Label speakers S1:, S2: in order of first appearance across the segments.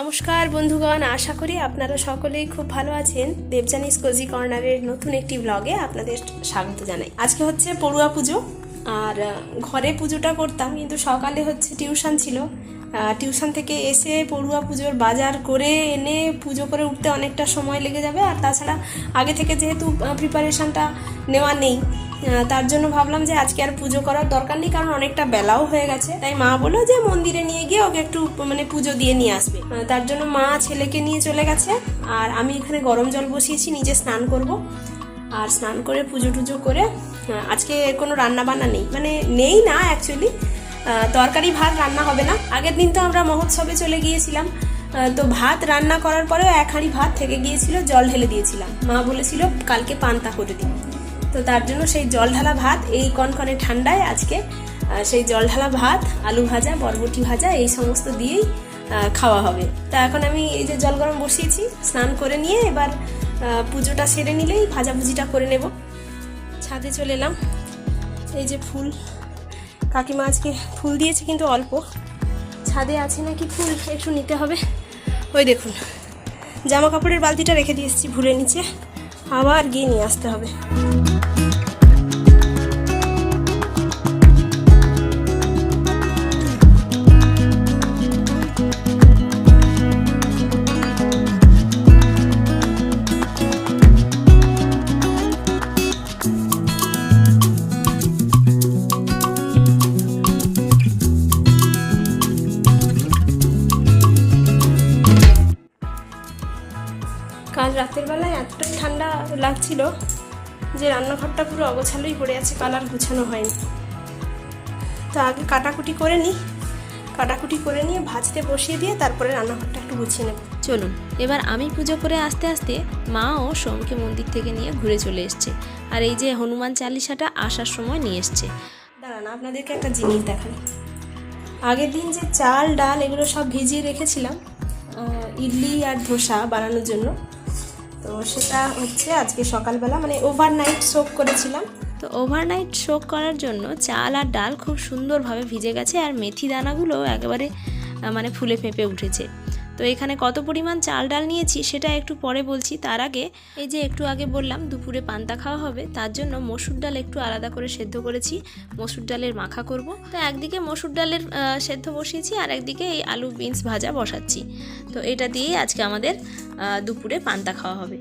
S1: নমস্কার বন্ধুগণ, আশা করি আপনারা সকলেই খুব ভালো আছেন। দেবজানিস কোজি কর্নারের নতুন একটি ব্লগে আপনাদের স্বাগত জানাই। আজকে হচ্ছে পড়ুয়া পুজো, আর ঘরে পুজোটা করতাম, কিন্তু সকালে হচ্ছে টিউশন ছিল। টিউশন থেকে এসে পড়ুয়া পুজোর বাজার করে এনে পুজো করে উঠতে অনেকটা সময় লেগে যাবে। আর তাছাড়া আগে থেকে যেহেতু প্রিপারেশনটা নেওয়া নেই তার জন্য ভাবলাম যে আজকে আর পুজো করার দরকার নেই, কারণ অনেকটা বেলাও হয়ে গেছে। তাই মা বলল যে মন্দিরে নিয়ে গিয়ে ওকে একটু মানে পুজো দিয়ে নিয়ে আসবে। তার জন্য মা ছেলেকে নিয়ে চলে গেছে। আর আমি এখানে গরম জল বসিয়েছি, নিজে স্নান করব। আর স্নান করে পুজো টুজো করে আজকে কোনো রান্না বান্না নেই। মানে নেই না অ্যাকচুয়ালি তরকারি, ভাত রান্না হবে না। আগের দিন তো আমরা মহোৎসবে চলে গিয়েছিলাম। তো ভাত রান্না করার পরেও এক হাঁড়ি ভাত থেকে গিয়েছিল, জল ঢেলে দিয়েছিলাম। মা বলেছিল, কালকে পান্তা করে দিই। তো তার জন্য সেই জল ঢালা ভাত, এই কনকনে ঠান্ডায় আজকে সেই জল ঢালা ভাত, আলু ভাজা, বরবটি ভাজা, এই সমস্ত দিয়েই খাওয়া হবে। তা এখন আমি এই যে জল গরম বসিয়েছি, স্নান করে নিয়ে এবার পুজোটা সেরে নিলেই ভাজাভুজিটা করে নেব। ছাদে চলে এলাম। এই যে ফুল কাকিমা আজকে ফুল দিয়েছে কিন্তু অল্প। ছাদে আছে নাকি ফুল? একটু নিতে হবে। ওই দেখুন জামা কাপড়ের বালতিটা রেখে দিয়ে এসেছি ভুলে নিচে। আবার গিয়ে নিয়ে আসতে হবে। কাল রাতের বেলায় এতটাই ঠান্ডা লাগছিল যে রান্নাঘরটা পুরো অগোছালোই পড়ে আছে কালার গুছানো হয়নি। তো আগে কাটাকুটি করে নিই। কাটাকুটি করে নিয়ে ভাজতে বসিয়ে দিয়ে তারপরে রান্নাঘরটা একটু গুছিয়ে নেব।
S2: চলুন এবার আমি পুজো করে আস্তে আস্তে মা ও সোমকে মন্দির থেকে নিয়ে ঘুরে চলে এসছে। আর এই যে হনুমান চালিসাটা আসার সময় নিয়ে এসছে।
S1: দাঁড়ান আপনাদেরকে একটা জিনিস দেখাই। আগের দিন যে চাল ডাল এগুলো সব ভিজিয়ে রেখেছিলাম ইডলি আর ধোসা বানানোর জন্য। তো সেটা হচ্ছে আজকে সকালবেলা মানে ওভারনাইট শোক করেছিলাম।
S2: তো ওভারনাইট শোক করার জন্য চাল আর ডাল খুব সুন্দরভাবে ভিজে গেছে আর মেথি দানাগুলো একেবারে মানে ফুলে ফেঁপে উঠেছে। তো এখানে কত পরিমাণ চাল ডাল নিয়েছি সেটা একটু পরে বলছি। তার আগে এই যে একটু আগে বললাম দুপুরে পান্তা খাওয়া হবে, তার জন্য মসুর ডাল একটু আলাদা করে সেদ্ধ করেছি। মসুর ডালের মাখা করব। তো একদিকে মসুর ডালের সেদ্ধ বসিয়েছি আর একদিকে এই আলু বিনস ভাজা বসাচ্ছি। তো এটা দিয়েই আজকে আমাদের দুপুরে পান্তা খাওয়া হবে।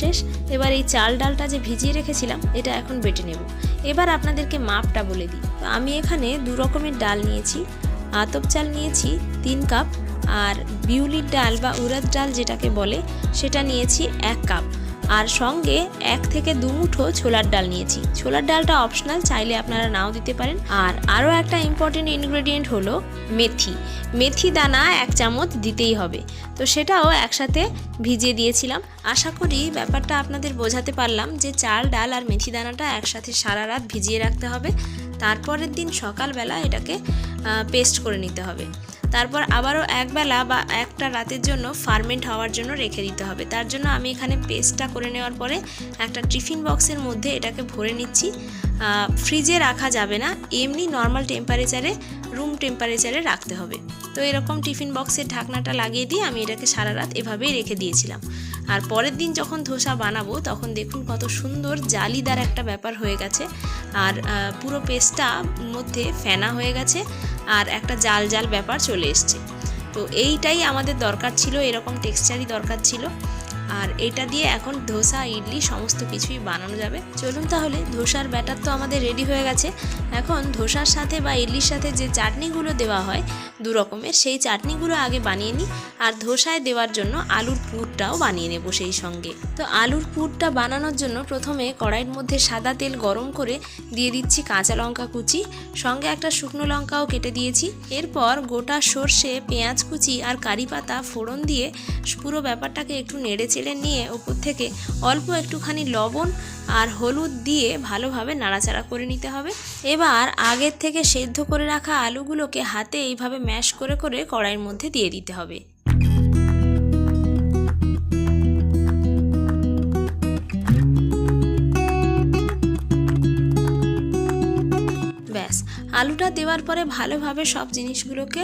S2: শেষ এবার এই চাল ডালটা যে ভিজিয়ে রেখেছিলাম, এটা এখন বেটে নেব। এবার আপনাদেরকে মাপটা বলে দিই। তো আমি এখানে দু রকমের ডাল নিয়েছি, আতপ চাল নিয়েছি তিন কাপ, আর বিউলির ডাল বা উড়াদ ডাল যেটাকে বলে, সেটা নিয়েছি এক কাপ। আর সঙ্গে এক থেকে দু মুঠো ছোলার ডাল নিয়েছি। ছোলার ডালটা অপশনাল চাইলে আপনারা নাও দিতে পারেন। আর আরও একটা ইম্পর্টেন্ট ইনগ্রেডিয়েন্ট হলো মেথি। মেথি দানা এক চামচ দিতেই হবে। তো সেটাও একসাথে ভিজিয়ে দিয়েছিলাম। আশা করি ব্যাপারটা আপনাদের বোঝাতে পারলাম যে চাল, ডাল আর মেথি দানাটা একসাথে সারা রাত ভিজিয়ে রাখতে হবে। তারপরের দিন সকালবেলা এটাকে পেস্ট করে নিতে হবে। তারপর আবারও একবেলা বা একটা রাতের জন্য ফার্মেন্ট হওয়ার জন্য রেখে দিতে হবে। তার জন্য আমি এখানে পেস্টটা করে নেওয়ার পরে একটা টিফিন বক্সের মধ্যে এটাকে ভরে নিচ্ছি। ফ্রিজে রাখা যাবে না, এমনি নর্মাল টেম্পারেচারে রুম টেম্পারেচারে রাখতে হবে। তো এরকম টিফিন বক্সের ঢাকনাটা লাগিয়ে দিয়ে আমি এটাকে সারা রাত এভাবেই রেখে দিয়েছিলাম। আর পরের দিন যখন ধোসা বানাবো, তখন দেখুন কত সুন্দর জালিদার একটা ব্যাপার হয়ে গেছে। আর পুরো পেস্টটা মধ্যে ফেনা হয়ে গেছে আর একটা জাল জাল ব্যাপার চলে এসছে। তো এইটাই আমাদের দরকার ছিল, এরকম টেক্সচারই দরকার ছিল। আর এটা দিয়ে এখন ধোসা, ইডলি, সমস্ত কিছুই বানানো যাবে। চলুন তাহলে, ধোসার ব্যাটার তো আমাদের রেডি হয়ে গেছে। এখন ধোসার সাথে বা ইডলির সাথে যে চাটনিগুলো দেওয়া হয়, দু রকমের, সেই চাটনিগুলো আগে বানিয়ে নিই। আর ধোসায় দেওয়ার জন্য আলুর পুরটাও বানিয়ে নেব সেই সঙ্গে। তো আলুর পুরটা বানানোর জন্য প্রথমে কড়াইয়ের মধ্যে সাদা তেল গরম করে দিয়ে দিচ্ছি কাঁচা লঙ্কা কুচি। সঙ্গে একটা শুকনো লঙ্কাও কেটে দিয়েছি। এরপর গোটা সর্ষে, পেঁয়াজ কুচি আর কারি পাতা ফোড়ন দিয়ে পুরো ব্যাপারটাকে একটু নেড়ে চেড়ে নিয়ে ওপর থেকে অল্প একটুখানি লবণ আর হলুদ দিয়ে ভালোভাবে নাড়াচাড়া করে নিতে হবে। এবার আগের থেকে সেদ্ধ করে রাখা আলুগুলোকে হাতে এইভাবে ম্যাশ করে করে কড়াইয়ের মধ্যে দিয়ে দিতে হবে। আলুটা দেওয়ার পরে ভালোভাবে সব জিনিসগুলোকে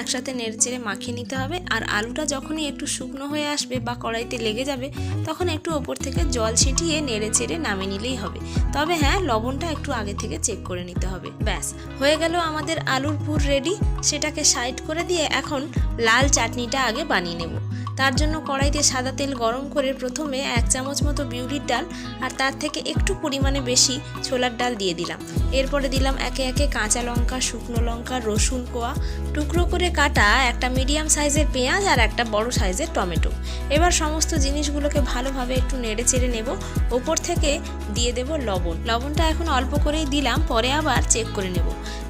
S2: একসাথে নেড়েচেড়ে মাখিয়ে নিতে হবে। আর আলুটা যখনই একটু শুকনো হয়ে আসবে বা কড়াইতে লেগে যাবে, তখন একটু ওপর থেকে জল ছিটিয়ে নেড়েচেড়ে নামিয়ে নিলেই হবে। তবে হ্যাঁ লবণটা একটু আগে থেকে চেক করে নিতে হবে। ব্যাস, হয়ে গেল আমাদের আলুর পুর রেডি সেটাকে সাইড করে দিয়ে এখন লাল চাটনিটা আগে বানিয়ে নেব। তার জন্য কড়াইতে সাদা তেল গরম করে প্রথমে এক চামচ মতো বিউলির ডাল আর তার থেকে একটু পরিমাণে বেশি ছোলার ডাল দিয়ে দিলাম। এরপরে দিলাম একে একে কাঁচা লঙ্কা, শুকনো লঙ্কা, রসুন কোয়া। টুকরো করে কাটা একটা মিডিয়াম সাইজের পেঁয়াজ আর একটা বড় সাইজের টমেটো। এবার সমস্ত জিনিসগুলোকে ভালোভাবে একটু নেড়ে চেড়ে নেব। ওপর থেকে দিয়ে দেব লবণ। লবণটা এখন অল্প করেই দিলাম, পরে আবার চেক করে নেব।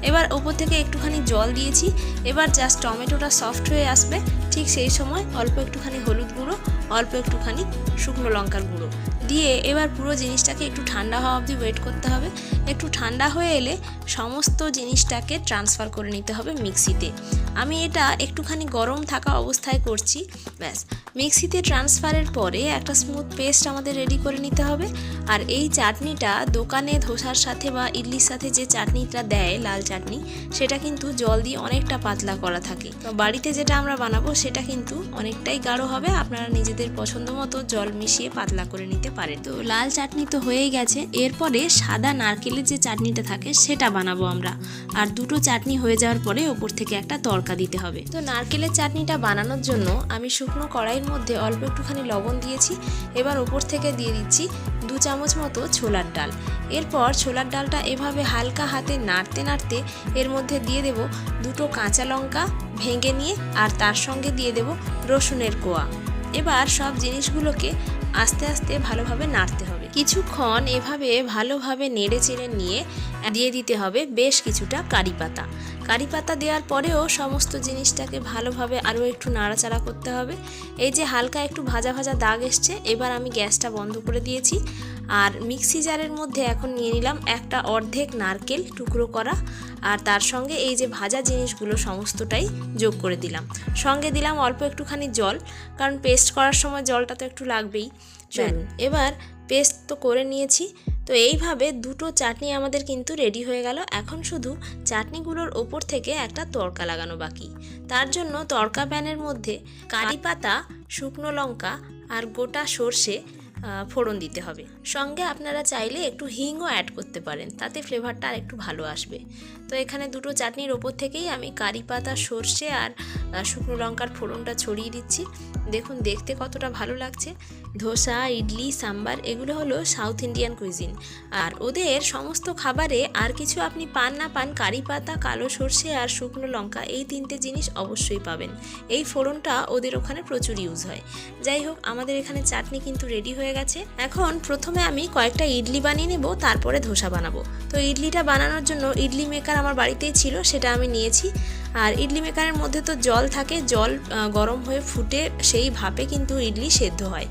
S2: এবার ওপর থেকে একটুখানি জল দিয়েছি, এবার জাস্ট টমেটোটা সফট হয়ে আসবে, ঠিক সেই সময় অল্প একটুখানি হলুদ গুঁড়ো, অল্প একটুখানি শুকনো লঙ্কার গুঁড়ো। দিয়ে এবার পুরো জিনিসটাকে একটু ঠান্ডা হওয়া অবধি ওয়েট করতে হবে। একটু ঠান্ডা হয়ে এলে সমস্ত জিনিসটাকে ট্রান্সফার করে নিতে হবে মিক্সিতে আমি এটা একটুখানি গরম থাকা অবস্থায় করছি, ব্যাস। মিক্সিতে ট্রান্সফারের পরে একটা স্মুথ পেস্ট আমাদের রেডি করে নিতে হবে। আর এই চাটনিটা দোকানে ধোসার সাথে বা ইডলির সাথে যে চাটনিটা দেয়, লাল চাটনি, সেটা কিন্তু জল দিয়ে অনেকটা পাতলা করা থাকে। তো বাড়িতে যেটা আমরা বানাবো, সেটা কিন্তু অনেকটাই গাঢ় হবে। আপনারা নিজেদের পছন্দ মতো জল মিশিয়ে পাতলা করে নিতে পারেন তো লাল চাটনি তো হয়েই গেছে। এরপরে সাদা নারকেলের যে চাটনিটা থাকে, সেটা বানাবো আমরা। আর দুটো চাটনি হয়ে যাওয়ার পরে ওপর থেকে একটা তড়কা দিতে হবে। তো নারকেলের চাটনিটা বানানোর জন্য আমি শুকনো কড়াইয়ের মধ্যে অল্প একটুখানি লবণ দিয়েছি। এবার ওপর থেকে দিয়ে দিচ্ছি দু চামচ মতো ছোলার ডাল। এরপর ছোলার ডালটা এভাবে হালকা হাতে নাড়তে নাড়তে এর মধ্যে দিয়ে দেব দুটো কাঁচা লঙ্কা ভেঙে নিয়ে, আর তার সঙ্গে দিয়ে দেব রসুনের কোয়া। এবার সব জিনিসগুলোকে আস্তে আস্তে ভালোভাবে নাড়তে হবে। কিছুক্ষণ এভাবে ভালোভাবে নেড়ে চেড়ে নিয়ে দিয়ে দিতে হবে বেশ কিছুটা কারি পাতা। কারি পাতা দেওয়ার পরেও সমস্ত জিনিসটাকে ভালোভাবে আরও একটু নাড়াচাড়া করতে হবে। এই যে হালকা একটু ভাজা ভাজা দাগ এসছে, এবার আমি গ্যাসটা বন্ধ করে দিয়েছি। আর মিক্সি জারের মধ্যে এখন নিয়ে নিলাম একটা অর্ধেক নারকেল টুকরো করা। আর তার সঙ্গে এই যে ভাজা জিনিসগুলো সমস্তটাই যোগ করে দিলাম। সঙ্গে দিলাম অল্প একটুখানি জল কারণ পেস্ট করার সময় জলটা তো একটু লাগবেই। চলুন এবার পেস্ট তো করে নিয়েছি। তো এইভাবে দুটো চাটনি আমাদের কিন্তু রেডি হয়ে গেল। এখন শুধু চাটনিগুলোর ওপর থেকে একটা তড়কা লাগানো বাকি। তার জন্য তড়কা প্যানের মধ্যে কারি পাতা শুকনো লঙ্কা আর গোটা সর্ষে ফোড়ন দিতে হবে। সঙ্গে আপনারা চাইলে একটু হিংও অ্যাড করতে পারেন, তাতে ফ্লেভারটা আর একটু ভালো আসবে। তো এখানে দুটো চাটনির ওপর থেকেই আমি কারি পাতা, সর্ষে আর শুকনো লঙ্কার ফোড়নটা ছড়িয়ে দিচ্ছি। দেখুন, দেখতে কতটা ভালো লাগছে। ধোসা, ইডলি, সাম্বার, এগুলো হলো সাউথ ইন্ডিয়ান কুইজিন। আর ওদের সমস্ত খাবারে আর কিছু আপনি পান না পান, কারি পাতা, কালো সর্ষে আর শুকনো লঙ্কা, এই তিনটে জিনিস অবশ্যই পাবেন। এই ফোড়নটা ওদের ওখানে প্রচুর ইউজ হয়। যাই হোক, আমাদের এখানে চাটনি কিন্তু রেডি হয়ে গেছে। এখন প্রথমে আমি কয়েকটা ইডলি বানিয়ে নেব, তারপরে ধোসা বানাবো। তো ইডলিটা বানানোর জন্য ইডলি মেকার আমার বাড়িতেই ছিল, সেটা আমি নিয়েছি। আর ইডলি মেকারের মধ্যে তো জল থাকে, জল গরম হয়ে ফুটে সেই ভাপে কিন্তু ইডলি সেদ্ধ হয়।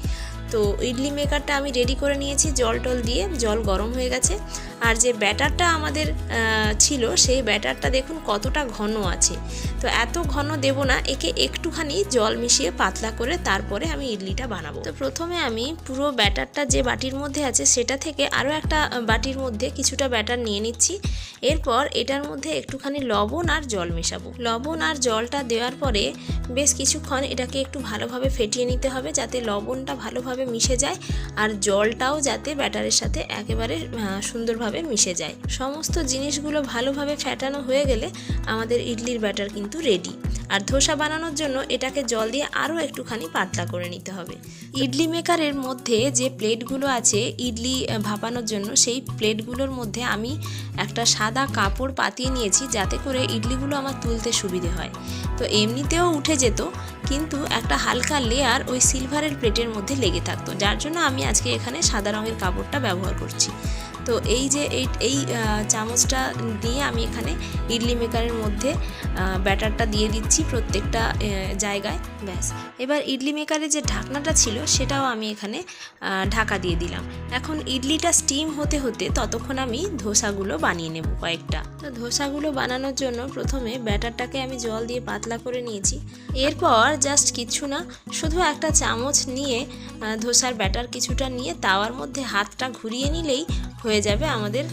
S2: তো ইডলি মেকারটা আমি রেডি করে নিয়েছি, জল টল দিয়ে, জল গরম হয়ে গেছে। আর যে ব্যাটারটা আমাদের ছিল সেই ব্যাটারটা দেখুন কতটা ঘন আছে। তো এত ঘন দেব না একে একটুখানি জল মিশিয়ে পাতলা করে তারপরে আমি ইডলিটা বানাবো। তো প্রথমে আমি পুরো ব্যাটারটা যে বাটির মধ্যে আছে সেটা থেকে আরও একটা বাটির মধ্যে কিছুটা ব্যাটার নিয়ে নিচ্ছি। এরপর এটার মধ্যে একটুখানি লবণ আর জল মেশাবো। লবণ আর জলটা দেওয়ার পরে বেশ কিছুক্ষণ এটাকে একটু ভালোভাবে ফেটিয়ে নিতে হবে যাতে লবণটা ভালোভাবে মিশে যায় আর জলটাও যাতে ব্যাটারের সাথে একেবারে আহ, সুন্দরভাবে মিশে যায়। সমস্ত জিনিসগুলো ভালোভাবে ফেটানো হয়ে গেলে আমাদের ইডলির ব্যাটার কিন্তু রেডি আর ধোসা বানানোর জন্য এটাকে জল দিয়ে আরও একটুখানি পাতলা করে নিতে হবে। ইডলি মেকারের মধ্যে যে প্লেটগুলো আছে ইডলি ভাপানোর জন্য, সেই প্লেটগুলোর মধ্যে আমি একটা সাদা কাপড় পাতিয়ে নিয়েছি যাতে করে ইডলিগুলো আমার তুলতে সুবিধে হয়। তো এমনিতেও উঠে যেত, কিন্তু একটা হালকা লেয়ার ওই সিলভারের প্লেটের মধ্যে লেগে থাকতো। যার জন্য আমি আজকে এখানে সাদা রঙের কাপড়টা ব্যবহার করছি। তো এই যে এই চামচটা দিয়ে আমি এখানে ইডলি মেকারের মধ্যে ব্যাটারটা দিয়ে দিচ্ছি প্রত্যেকটা জায়গায়। ব্যাস। এবার ইডলি মেকারের যে ঢাকনাটা ছিল সেটাও আমি এখানে ঢাকা দিয়ে দিলাম। এখন ইডলিটা স্টিম হতে হতে ততক্ষণ আমি ধোসাগুলো বানিয়ে নেব কয়েকটা। তো ধোসাগুলো বানানোর জন্য প্রথমে ব্যাটারটাকে আমি জল দিয়ে পাতলা করে নিয়েছি। এরপর জাস্ট কিছু না, শুধু একটা চামচ নিয়ে ধোসার ব্যাটার কিছুটা নিয়ে তাওয়ার মধ্যে হাতটা ঘুরিয়ে নিলেই হয়ে যাবে আমাদের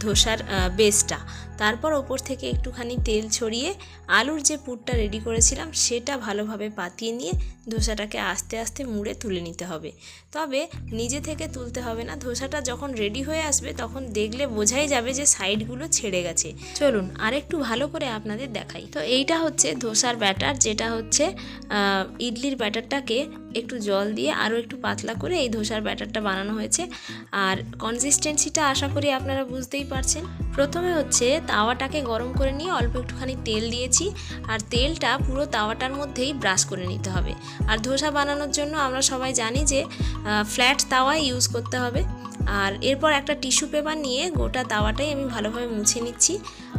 S2: ধোসার বেসটা তারপর ওপর থেকে একটুখানি তেল ছড়িয়ে আলুর যে পুরটা রেডি করেছিলাম, সেটা ভালোভাবে পাতিয়ে নিয়ে ধোসাটাকে আস্তে আস্তে মুড়ে তুলে নিতে হবে। তবে নিজে থেকে তুলতে হবে না, ধোসাটা যখন রেডি হয়ে আসবে তখন দেখলে বোঝাই যাবে যে সাইডগুলো ছেড়ে গেছে। চলুন আরেকটু ভালো করে আপনাদের দেখাই। তো এইটা হচ্ছে ধোসার ব্যাটার যেটা হচ্ছে ইডলির ব্যাটারটাকে একটু জল দিয়ে আরও একটু পাতলা করে এই ধোসার ব্যাটারটা বানানো হয়েছে। আর কনসিস্টেন্সিটা আশা করি আপনারা বুঝতেই পারছেন। প্রথমে হচ্ছে তাওয়াটাকে গরম করে নিয়ে অল্প একটুখানি তেল দিয়েছি। আর তেলটা পুরো তাওয়াটার মধ্যেই ব্রাশ করে নিতে হবে। আর ধোসা বানানোর জন্য আমরা সবাই জানি যে ফ্ল্যাট তাওয়াই ইউজ করতে হবে। আর এরপর একটা টিস্যু পেপার নিয়ে গোটা তাওয়াটাই আমি ভালোভাবে মুছে নিচ্ছি।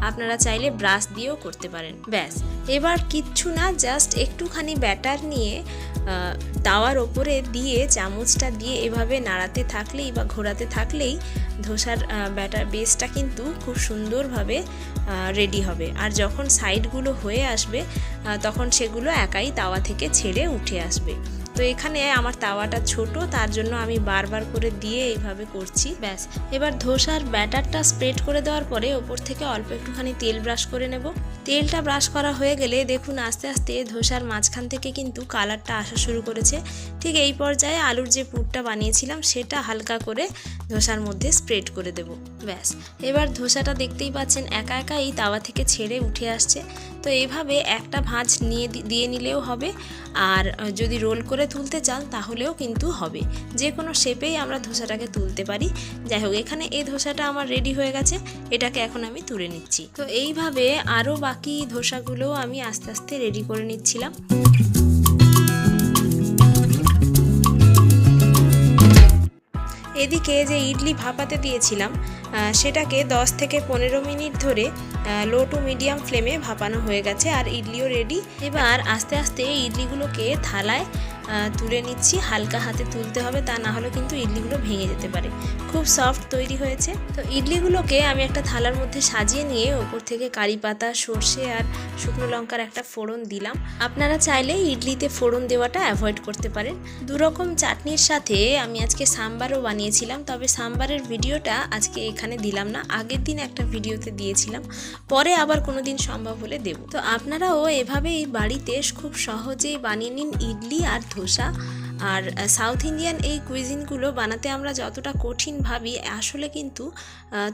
S2: আপনারা চাইলে ব্রাশ দিয়েও করতে পারেন। ব্যাস। এবার কিচ্ছু না জাস্ট একটুখানি ব্যাটার নিয়ে তাওয়ার ওপরে দিয়ে চামচটা দিয়ে এভাবে নাড়াতে থাকলেই বা ঘোরাতে থাকলেই ধোসার ব্যাটার বেসটা কিন্তু খুব সুন্দরভাবে রেডি হবে। আর যখন সাইডগুলো হয়ে আসবে তখন সেগুলো একাই তাওয়া থেকে ছেড়ে উঠে আসবে। তো এখানে আমার তাওয়াটা ছোট, তার জন্য আমি বারবার করে দিয়ে এইভাবে করছি। ব্যাস, এবার ধোসার ব্যাটারটা স্প্রেড করে দেওয়ার পরে ওপর থেকে অল্প একটুখানি তেল ব্রাশ করে নেব। তেলটা ব্রাশ করা হয়ে গেলে দেখুন আস্তে আস্তে ধোসার মাঝখান থেকে কিন্তু কালারটা আসা শুরু করেছে। ঠিক এই পর্যায়ে আলুর যে পুরটা বানিয়েছিলাম, সেটা হালকা করে ধোসার মধ্যে স্প্রেড করে দেব। ব্যাস, এবার ধোসাটা দেখতেই পাচ্ছেন একা একা এই তাওয়া থেকে ছেড়ে উঠে আসছে। তো এইভাবে একটা ভাঁজ নিয়ে দিয়ে নিলেও হবে। আর যদি রোল করে তুলতে চান তাহলেও কিন্তু হবে। যে কোনো শেপেই আমরা ধোসাটাকে তুলতে পারি। যাই হোক, এখানে এই ধোসাটা আমার রেডি হয়ে গেছে। এটাকে এখন আমি তুলে নিচ্ছি। তো এইভাবে আরও বাকি ধোসাগুলোও আমি আস্তে আস্তে রেডি করে নিচ্ছিলাম। এদিকে যে ইডলি ভাপাতে দিয়েছিলাম সেটাকে 10 থেকে পনেরো মিনিট ধরে লো টু মিডিয়াম ফ্লেমে ভাপানো হয়ে গেছে আর ইডলিও রেডি এবার আস্তে আস্তে ইডলিগুলোকে থালায় তুলে নিচ্ছি, হালকা হাতে তুলতে হবে, তা না হলে কিন্তু ইডলিগুলো ভেঙে যেতে পারে। খুব সফট তৈরি হয়েছে। তো ইডলিগুলোকে আমি একটা থালার মধ্যে সাজিয়ে নিয়ে ওপর থেকে কারি পাতা, সর্ষে আর শুকনো লঙ্কার একটা ফোড়ন দিলাম। আপনারা চাইলে ইডলিতে ফোড়ন দেওয়াটা অ্যাভয়েড করতে পারেন। দুরকম চাটনির সাথে আমি আজকে সাম্বারও বানিয়েছিলাম, তবে সাম্বারের ভিডিওটা আজকে এখানে দিলাম না। আগের দিন একটা ভিডিওতে দিয়েছিলাম, পরে আবার কোনো দিন সম্ভব হলে দেব। তো আপনারাও এভাবেই বাড়িতে খুব সহজেই বানিয়ে নিন ইডলি আর ধোসা। আর সাউথ ইন্ডিয়ান এই কুইজিনগুলো বানাতে আমরা যতটা কঠিন ভাবি, আসলে কিন্তু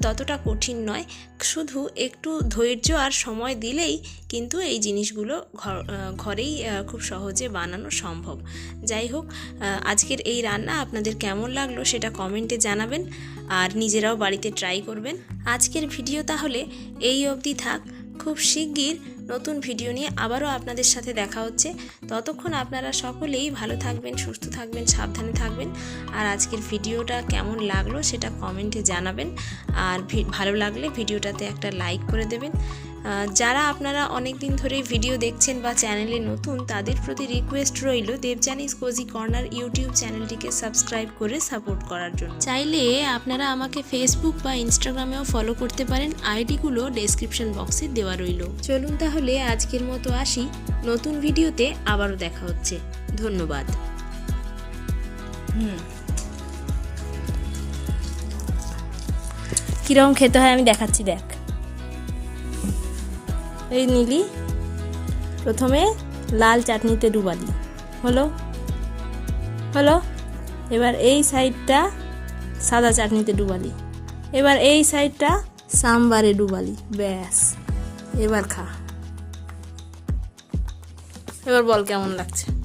S2: ততটা কঠিন নয়। শুধু একটু ধৈর্য আর সময় দিলেই কিন্তু এই জিনিসগুলো ঘর- ঘরেই খুব সহজে বানানো সম্ভব। যাই হোক আজকের এই রান্না আপনাদের কেমন লাগল সেটা কমেন্টে জানাবেন, আর নিজেরাও বাড়িতে ট্রাই করবেন। আজকের ভিডিও তাহলে এই অবধি থাক। খুব শিগগির নতুন ভিডিও নিয়ে আবারও আপনাদের সাথে দেখা হচ্ছে। ততক্ষণ আপনারা সকলেই ভালো থাকবেন, সুস্থ থাকবেন, সাবধানে থাকবেন। আর আজকের ভিডিওটা কেমন লাগল সেটা কমেন্টে জানাবেন। আর ভালো লাগলে ভিডিওটাতে একটা লাইক করে দেবেন। যারা আপনারা অনেক দিন ধরে ভিডিও দেখছেন বা চ্যানেলে নতুন, তাদের প্রতি রিকোয়েস্ট রইল দেবজানিস কোজি কর্নার ইউটিউব চ্যানেলটিকে সাবস্ক্রাইব করে সাপোর্ট করার জন্য। চাইলে আপনারা আমাকে ফেসবুক বা ইনস্টাগ্রামেও ফলো করতে পারেন আইডিগুলো ডেসক্রিপশন বক্সে দেওয়া রইল। চলুন তাহলে আজকের মতো আসি, নতুন ভিডিওতে আবারও দেখা হচ্ছে। ধন্যবাদ।
S1: কীরকম খেতে হয় আমি দেখাচ্ছি, দেখ। এই নিলি। প্রথমে লাল চাটনিতে ডুবালি হলো? হলো? এবার এই সাইডটা সাদা চাটনিতে ডুবালি এবার এই সাইডটা সাম্বারে ডুবালি ব্যাস। এবার খা। এবার বল কেমন লাগছে?